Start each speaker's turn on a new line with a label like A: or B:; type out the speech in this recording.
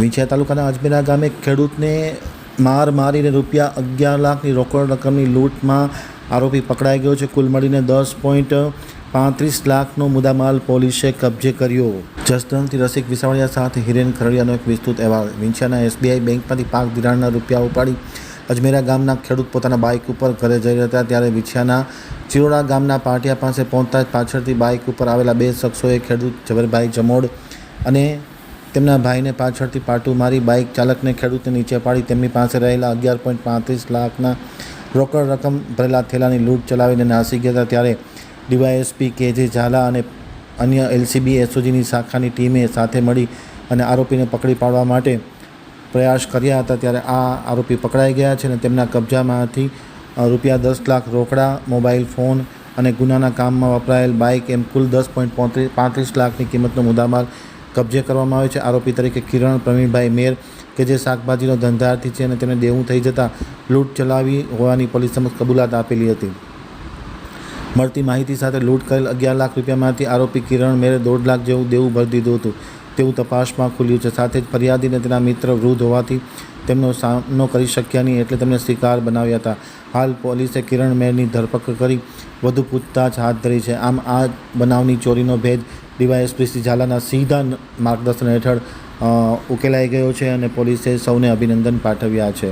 A: વિંછિયા તાલુકાના અજમેરા ગામે ખેડૂતને માર મારીને રૂપિયા અગિયાર લાખની રોકડ રકમની લૂંટમાં આરોપી પકડાઈ ગયો છે. કુલ મળીને દસ પોઈન્ટ પાંત્રીસ લાખનો મુદ્દામાલ પોલીસે કબજે કર્યો. જસદણથી રસિક વિસાવડિયા સાથે હિરેન ખરડિયાનો એક વિસ્તૃત અહેવાલ. વિંછિયાના એસબીઆઈ બેંકમાંથી પાક ધિરાણના રૂપિયા ઉપાડી અજમેરા ગામના ખેડૂત પોતાના બાઇક ઉપર ઘરે જઈ રહ્યા હતા. ત્યારે વિછિયાના ચિરોડા ગામના પાટિયા પાસે પહોંચતા જ પાછળથી બાઇક ઉપર આવેલા બે શખ્સોએ ખેડૂત ઝવેરભાઈ જમોડ અને તેમના ભાઈને પાછળથી પાટું મારી બાઇક ચાલકને ખેડૂતે નીચે પાડી તેમની પાસે રહેલા અગિયાર પોઈન્ટ પાંત્રીસ લાખના રોકડ રકમ ભરેલા થેલાની લૂંટ ચલાવીને નાસી ગયા હતા. ત્યારે ડીવાયએસપી કે જે ઝાલા અને અન્ય એલસીબી, એસઓજીની શાખાની ટીમે સાથે મળી અને આરોપીને પકડી પાડવા માટે પ્રયાસ કર્યા હતા. ત્યારે આ આરોપી પકડાઈ ગયા છે અને તેમના કબજામાંથી રૂપિયા દસ લાખ રોકડા, મોબાઈલ ફોન અને ગુનાના કામમાં વપરાયેલ બાઇક એમ કુલ દસ પોઈન્ટ પાંત્રીસ લાખની કિંમતનો મુદ્દામાલ કબજે કરવામાં આવે છે. આરોપી તરીકે કિરણ પ્રવીણભાઈ મેર, કે જે શાકભાજીનો ધંધાર્થી છે અને તેને દેવું થઈ જતાં લૂંટ ચલાવી હોવાની પોલીસ સમક્ષ કબૂલાત આપેલી હતી. મળતી માહિતી સાથે લૂંટ કરેલ અગિયાર લાખ રૂપિયામાંથી આરોપી કિરણ મેરે દોઢ લાખ જેવું દેવું ભરી દીધું હતું. તેવું તપાસમાં ખુલ્યું છે. સાથે જ ફરિયાદીને તેના મિત્ર વૃદ્ધ હોવાથી તેમનો સામનો કરી શક્યા નહીં એટલે તેમને શિકાર બનાવ્યા હતા. હાલ પોલીસે કિરણ મેરની ધરપકડ કરી વધુ પૂછતાછ હાથ ધરી છે. આમ આ બનાવની ચોરીનો ભેદ ડીવાયએસપી શ્રી ઝાલાના સીધા માર્ગદર્શન હેઠળ ઉકેલાઈ ગયો છે અને પોલીસે સૌને અભિનંદન પાઠવ્યા છે.